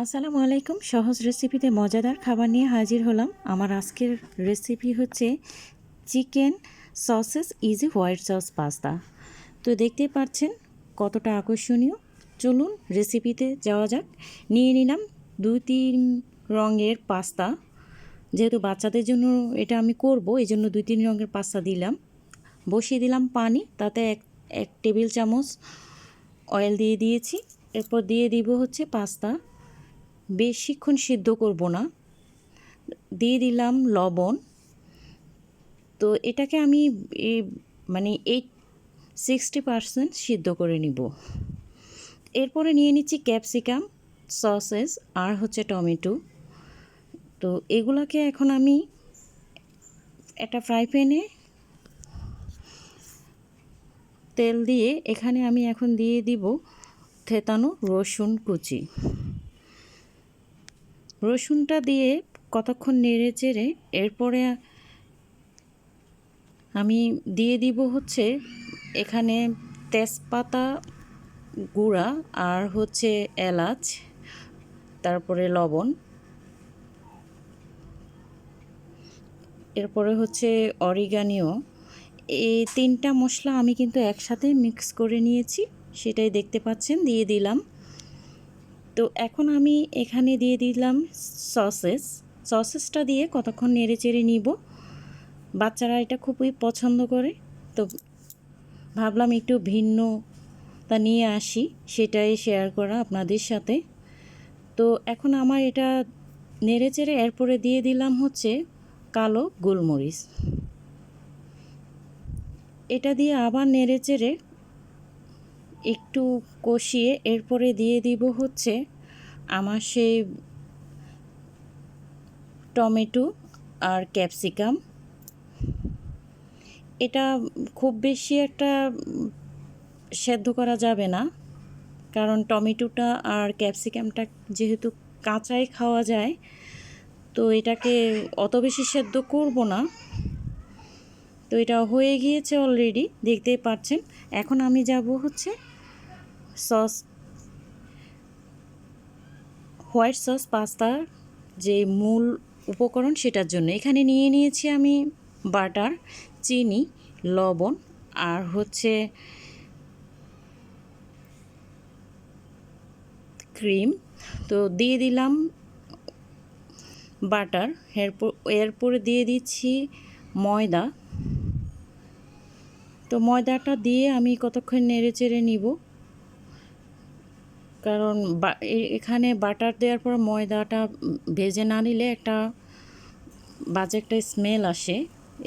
আসসালামু আলাইকুম। সহজ রেসিপিতে মজাদার খাবার নিয়ে হাজির হলাম। আমার আজকের রেসিপি হচ্ছে chicken sausages easy white sauce pasta. তো দেখতে পাচ্ছেন কতটা আকর্ষণীয়। চলুন রেসিপিতে যাওয়া যাক। নিয়ে নিলাম দু তিন রঙের পাস্তা। যেহেতু বাচ্চাদের জন্য এটা আমি করব এই জন্য দুই তিন রঙের পাস্তা দিলাম। বসিয়ে দিলাম পানি, তাতে এক এক টেবিল চামচ অয়েল দিয়ে দিয়েছি। এরপর দিয়ে দিব হচ্ছে পাস্তা। বেশিক্ষণ সিদ্ধ করব না। দিয়ে দিলাম লবণ। তো এটাকে আমি মানে এইট সিক্সটি পারসেন্ট সিদ্ধ করে নিব। এরপরে নিয়ে নিচ্ছি ক্যাপসিকাম, সসেস আর হচ্ছে টমেটো। তো এগুলাকে এখন আমি একটা ফ্রাই প্যানে তেল দিয়ে এখানে আমি এখন দিয়ে দিব থেতানো রসুন কুচি। রসুনটা দিয়ে কতক্ষণ নেড়ে চেড়ে এরপরে আমি দিয়ে দিব হচ্ছে এখানে তেজপাতা গুঁড়া আর হচ্ছে এলাচ, তারপরে লবণ। এরপরে হচ্ছে অরিগানিও। এই তিনটা মশলা আমি কিন্তু একসাথে মিক্স করে নিয়েছি, সেটাই দেখতে পাচ্ছেন, দিয়ে দিলাম। তো এখন আমি এখানে দিয়ে দিলাম সসেস। সসেসটা দিয়ে কতক্ষণ নেড়ে চেড়ে নিব? বাচ্চারা এটা খুবই পছন্দ করে। তো ভাবলাম একটু ভিন্ন তা নিয়ে আসি, সেটাই শেয়ার করা আপনাদের সাথে। তো এখন আমার এটা নেড়ে চেড়ে এরপরে দিয়ে দিলাম হচ্ছে কালো গোলমরিচ। এটা দিয়ে আবার নেড়ে চেড়ে একটু কষিয়ে এরপরে দিয়ে দিব হচ্ছে আমার সেই টমেটো আর ক্যাপসিকাম। এটা খুব বেশি একটা সেদ্ধ করা যাবে না, কারণ টমেটোটা আর ক্যাপসিকামটা যেহেতু কাঁচাই খাওয়া যায়, তো এটাকে অত বেশি সেদ্ধ করব না। তো এটা হয়ে গিয়েছে অলরেডি দেখতেই পাচ্ছেন। এখন আমি যাব হচ্ছে সস হোয়াইট সস পাস্তার যে মূল উপকরণ সেটার জন্য। এখানে নিয়ে নিয়েছি আমি বাটার, চিনি, লবণ, আর হচ্ছে ক্রিম। তো দিয়ে দিলাম বাটার। এরপর, এরপরে দিয়ে দিচ্ছি ময়দা। তো ময়দাটা দিয়ে আমি কতক্ষণ নেড়ে চেড়ে নিব? কারণ এখানে বাটার দেওয়ার পর ময়দাটা ভেজে না নিলে একটা বাজে একটা স্মেল আসে।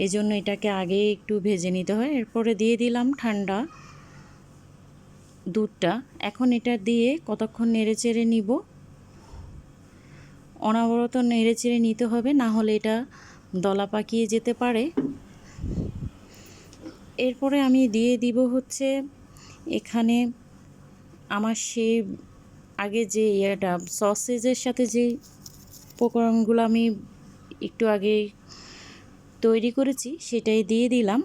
এই জন্য এটাকে আগে একটু ভেজে নিতে হয়। এরপরে দিয়ে দিলাম ঠান্ডা দুধটা। এখন এটা দিয়ে কতক্ষণ নেড়ে চেড়ে নিব? অনাবরত নেড়ে চেড়ে নিতে হবে, না হলে এটা দলা পাকিয়ে যেতে পারে। এরপরে আমি দিয়ে দিব হচ্ছে এখানে আমার সে আগে যে ইয়েটা সসেজের সাথে যে উপকরণগুলো আমি একটু আগে তৈরি করেছি, সেটাই দিয়ে দিলাম।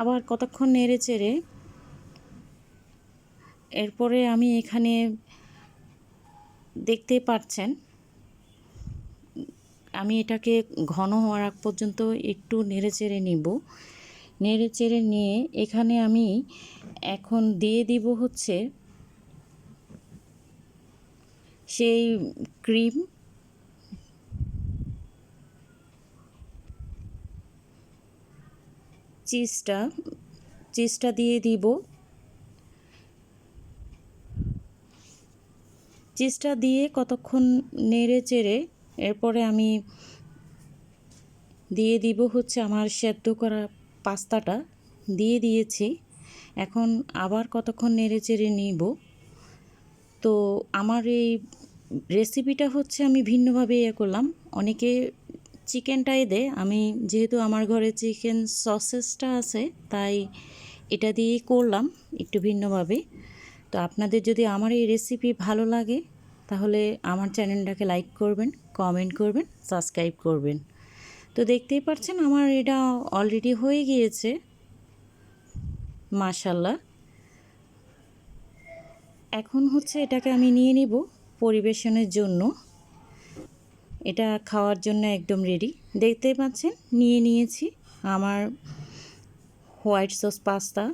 আবার কতক্ষণ নেড়ে চেড়ে, এরপরে আমি এখানে দেখতে পাচ্ছেন আমি এটাকে ঘন হওয়ার আগ পর্যন্ত একটু নেড়ে চেড়ে নিব। নেড়ে চেড়ে নিয়ে এখানে আমি এখন দিয়ে দিব হচ্ছে সেই ক্রিম। চিজটা চিজটা দিয়ে দিব। চিজটা দিয়ে কতক্ষণ নেড়ে চেড়ে এরপরে আমি দিয়ে দিব হচ্ছে আমার সেদ্ধ করা পাস্তাটা। দিয়ে দিয়েছি। এখন আবার কতক্ষণ নেড়ে চেড়ে নিব। তো আমার এই রেসিপিটা হচ্ছে আমি ভিন্নভাবে ইয়ে করলাম। অনেকে চিকেনটাই দেয়। আমি যেহেতু আমার ঘরে চিকেন সসেসটা আছে, তাই এটা দিয়েই করলাম একটু ভিন্নভাবে। তো আপনাদের যদি আমার এই রেসিপি ভালো লাগে তাহলে আমার চ্যানেলটাকে লাইক করবেন কমেন্ট করবেন সাবস্ক্রাইব করবেন। তো দেখতেই পাচ্ছেন আমার এটা অলরেডি হয়ে গিয়েছে। মাশাল্লাহ এখন হচ্ছে এটাকে আমি নিয়ে নিব পরিবেশনের জন্য। এটা খাওয়ার জন্য একদম রেডি দেখতেই পাচ্ছেন, নিয়ে নিয়েছি আমার হোয়াইট সস পাস্তা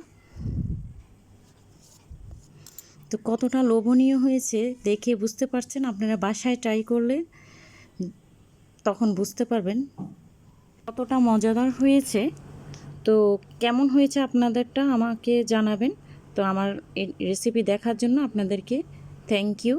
তো কতটা লোভনীয় হয়েছে দেখে বুঝতে পারছেন? আপনারা বাসায় ট্রাই করলে তখন বুঝতে পারবেন কতটা মজাদার হয়েছে। তো কেমন হয়েছে আপনাদেরটা আমাকে জানাবেন। তো আমার রেসিপি দেখার জন্য আপনাদেরকে থ্যাংক ইউ